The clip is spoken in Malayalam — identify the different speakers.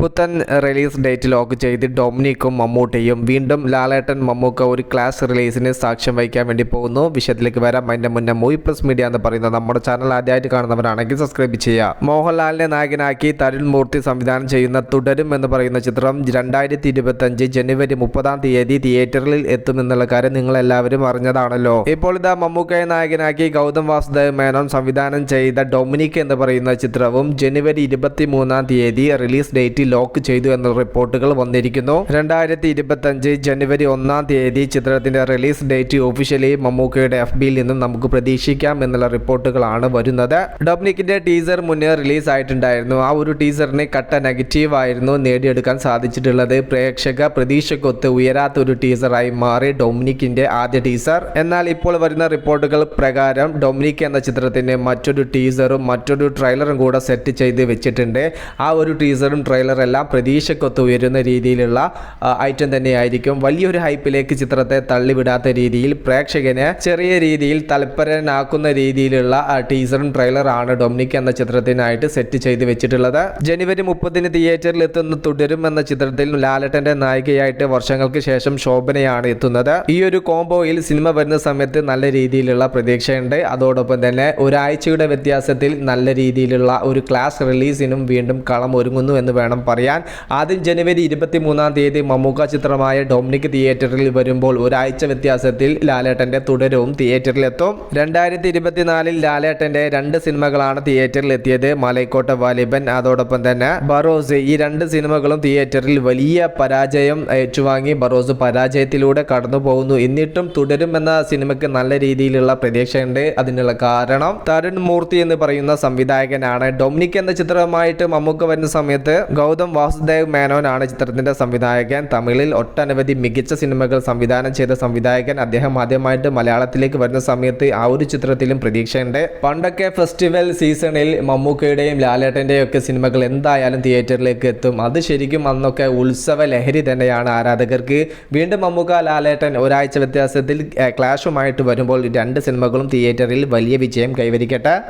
Speaker 1: പുത്തൻ റിലീസ് ഡേറ്റ് ലോക്ക് ചെയ്ത് ഡൊമിനിക്കും മമ്മൂട്ടിയും വീണ്ടും ലാലേട്ടൻ മമ്മൂക്ക ഒരു ക്ലാസ് റിലീസിന് സാക്ഷ്യം വഹിക്കാൻ വേണ്ടി പോകുന്നു. വിഷയത്തിലേക്ക് വരാം. അതിന്റെ മുന്നേ മൂവി പ്ലസ് മീഡിയ എന്ന് പറയുന്നത് നമ്മുടെ ചാനൽ ആദ്യമായിട്ട് കാണുന്നവരാണെങ്കിൽ സബ്സ്ക്രൈബ് ചെയ്യുക. മോഹൻലാലിനെ നായകനാക്കി തരുൺ മൂർത്തി സംവിധാനം ചെയ്യുന്ന തുടരും എന്ന് പറയുന്ന ചിത്രം രണ്ടായിരത്തി ഇരുപത്തഞ്ച് ജനുവരി മുപ്പതാം തീയതി തിയേറ്ററിൽ എത്തുമെന്നുള്ള കാര്യം നിങ്ങൾ എല്ലാവരും അറിഞ്ഞതാണല്ലോ. ഇപ്പോൾ ഇതാ മമ്മൂക്കയെ നായകനാക്കി ഗൗതം വാസുദേവ് മേനോൻ സംവിധാനം ചെയ്ത ഡൊമിനിക് എന്ന് പറയുന്ന ചിത്രവും ജനുവരി ഇരുപത്തി മൂന്നാം തീയതി റിലീസ് ഡേറ്റ് ലോക്ക് ചെയ്തു എന്ന റിപ്പോർട്ടുകൾ വന്നിരിക്കുന്നു. രണ്ടായിരത്തി ഇരുപത്തഞ്ച് ജനുവരി ഒന്നാം തീയതി ചിത്രത്തിന്റെ റിലീസ് ഡേറ്റ് ഒഫീഷ്യലി മമ്മൂക്കയുടെ എഫ് ബിയിൽ നിന്നും നമുക്ക് പ്രതീക്ഷിക്കാം എന്നുള്ള റിപ്പോർട്ടുകളാണ് വരുന്നത്. ഡൊമിനിക്കിന്റെ ടീസർ മുന്നേ റിലീസ് ആയിട്ടുണ്ടായിരുന്നു. ആ ഒരു ടീസറിന് കട്ട നെഗറ്റീവ് ആയിരുന്നു നേടിയെടുക്കാൻ സാധിച്ചിട്ടുള്ളത്. പ്രേക്ഷക പ്രതീക്ഷക്കൊത്ത് ഉയരാത്ത ഒരു ടീസറായി മാറി ഡൊമിനിക്കിന്റെ ആദ്യ ടീസർ. എന്നാൽ ഇപ്പോൾ വരുന്ന റിപ്പോർട്ടുകൾ പ്രകാരം ഡൊമിനിക് എന്ന ചിത്രത്തിന് മറ്റൊരു ടീസറും മറ്റൊരു ട്രെയിലറും കൂടെ സെറ്റ് ചെയ്ത് വെച്ചിട്ടുണ്ട്. ആ ഒരു ടീസറും ട്രെയിലറും എല്ലാം പ്രതീക്ഷക്കൊത്ത് ഉയരുന്ന രീതിയിലുള്ള ഐറ്റം തന്നെയായിരിക്കും. വലിയൊരു ഹൈപ്പിലേക്ക് ചിത്രത്തെ തള്ളിവിടാത്ത രീതിയിൽ പ്രേക്ഷകന് ചെറിയ രീതിയിൽ തൽപരനാക്കുന്ന രീതിയിലുള്ള ടീസറും ട്രെയിലറാണ് ഡൊമിനിക് എന്ന ചിത്രത്തിനായിട്ട് സെറ്റ് ചെയ്ത് വെച്ചിട്ടുള്ളത്. ജനുവരി മുപ്പതിന് തിയേറ്ററിൽ എത്തുന്ന തുടരും എന്ന ചിത്രത്തിൽ ലാലട്ടന്റെ നായികയായിട്ട് വർഷങ്ങൾക്ക് ശേഷം ശോഭനയാണ് എത്തുന്നത്. ഈ ഒരു കോംബോയിൽ സിനിമ വരുന്ന സമയത്ത് നല്ല രീതിയിലുള്ള പ്രതീക്ഷയുണ്ട്. അതോടൊപ്പം തന്നെ ഒരാഴ്ചയുടെ വ്യത്യാസത്തിൽ നല്ല രീതിയിലുള്ള ഒരു ക്ലാസ് റിലീസിനും വീണ്ടും കളം ഒരുങ്ങുന്നു എന്ന് വേണം പറയാൻ. ആദ്യം ജനുവരി ഇരുപത്തി മൂന്നാം തീയതി മമ്മൂക്ക ചിത്രമായ ഡൊമിനിക് തിയേറ്ററിൽ വരുമ്പോൾ ഒരാഴ്ച വ്യത്യാസത്തിൽ ലാലേട്ടന്റെ തുടരവും തിയേറ്ററിലെത്തും രണ്ടായിരത്തി ഇരുപത്തിനാലിൽ ലാലേട്ടന്റെ രണ്ട് സിനിമകളാണ് തിയേറ്ററിൽ എത്തിയത്. മലൈക്കോട്ട വാലിബൻ അതോടൊപ്പം തന്നെ ബറോസ്. ഈ രണ്ട് സിനിമകളും തിയേറ്ററിൽ വലിയ പരാജയം ഏറ്റുവാങ്ങി. ബറോസ് പരാജയത്തിലൂടെ കടന്നു പോകുന്നു. എന്നിട്ടും തുടരും എന്ന സിനിമയ്ക്ക് നല്ല രീതിയിലുള്ള പ്രതീക്ഷയുണ്ട്. അതിനുള്ള കാരണം തരുൺ മൂർത്തി എന്ന് പറയുന്ന സംവിധായകനാണ്. ഡൊമിനിക് എന്ന ചിത്രമായിട്ട് മമ്മൂക്ക വരുന്ന സമയത്ത് ഗൗതം വാസുദേവ് മേനോനാണ് ചിത്രത്തിന്റെ സംവിധായകൻ. തമിഴിൽ ഒട്ടനവധി മികച്ച സിനിമകൾ സംവിധാനം ചെയ്ത സംവിധായകൻ. അദ്ദേഹം ആദ്യമായിട്ട് മലയാളത്തിലേക്ക് വരുന്ന സമയത്ത് ആ ഒരു ചിത്രത്തിലും പ്രതീക്ഷയുണ്ട്. പണ്ടൊക്കെ ഫെസ്റ്റിവൽ സീസണിൽ മമ്മൂക്കയുടെയും ലാലേട്ടന്റെയും ഒക്കെ സിനിമകൾ എന്തായാലും തിയേറ്ററിലേക്ക് എത്തും. അത് ശരിക്കും അന്നൊക്കെ ഉത്സവ ലഹരി തന്നെയാണ് ആരാധകർക്ക്. വീണ്ടും മമ്മൂക്ക ലാലേട്ടൻ ഒരാഴ്ച വ്യത്യാസത്തിൽ ക്ലാഷുമായിട്ട് വരുമ്പോൾ രണ്ട് സിനിമകളും തിയേറ്ററിൽ വലിയ വിജയം കൈവരിക്കട്ടെ.